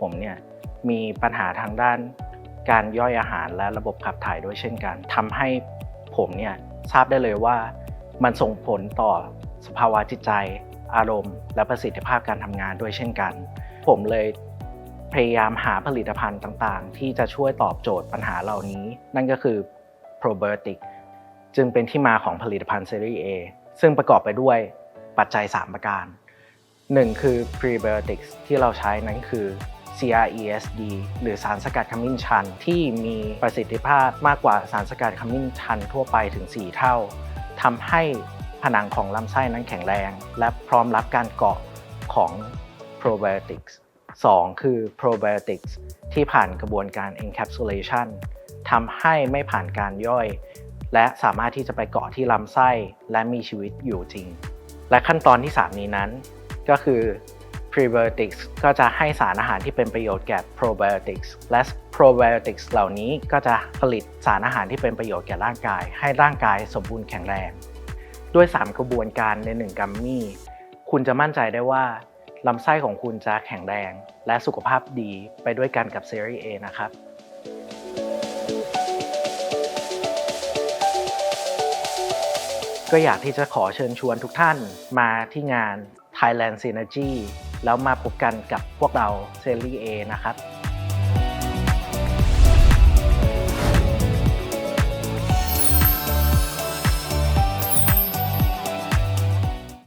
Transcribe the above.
ผมเนี่ยมีปัญหาทางด้านการย่อยอาหารและระบบขับถ่ายด้วยเช่นกันทำให้ผมเนี่ยทราบได้เลยว่ามันส่งผลต่อสภาวะจิตใจ อารมณ์ และประสิทธิภาพการทำงานด้วยเช่นกัน ผมเลยพยายามหาผลิตภัณฑ์ต่างๆ ที่จะช่วยตอบโจทย์ปัญหาเหล่านี้ นั่นก็คือ probiotic จึงเป็นที่มาของผลิตภัณฑ์ Series A ซึ่งประกอบไปด้วยปัจจัย 3 ประการ 1 คือ prebiotics ที่เราใช้นั้นคือ CRESD หรือสารสกัดขมิ้นชัน ที่มีประสิทธิภาพมากกว่าสารสกัดขมิ้นชันทั่วไปถึง 4 เท่าทำให้ผนังของลำไส้นั้นแข็งแรง และพร้อมรับการเกาะของ probiotics 2 คือ probiotics ที่ผ่านกระบวนการ encapsulation ทำให้ไม่ผ่านการย่อย และสามารถที่จะไปเกาะที่ลำไส้และมีชีวิตอยู่จริง และขั้นตอนที่ 3 นี้นั้น ก็คือ prebiotics ก็จะให้สารอาหารที่เป็นประโยชน์แก่ probiotics และ probiotics เหล่านี้ก็จะผลิตสารอาหารที่เป็นประโยชน์แก่ร่างกาย ให้ร่างกายสมบูรณ์แข็งแรง ด้วย 3 กระบวนการใน 1 กัมมี่ คุณจะมั่นใจได้ว่าลำไส้ของคุณจะแข็งแรง และสุขภาพดีไปด้วยกันกับ Series A นะครับก็อยากที่จะขอเชิญชวนทุกท่านมาที่งาน Thailand Synergy แล้วมาพบกันกับพวกเราเซรีเอนะครับ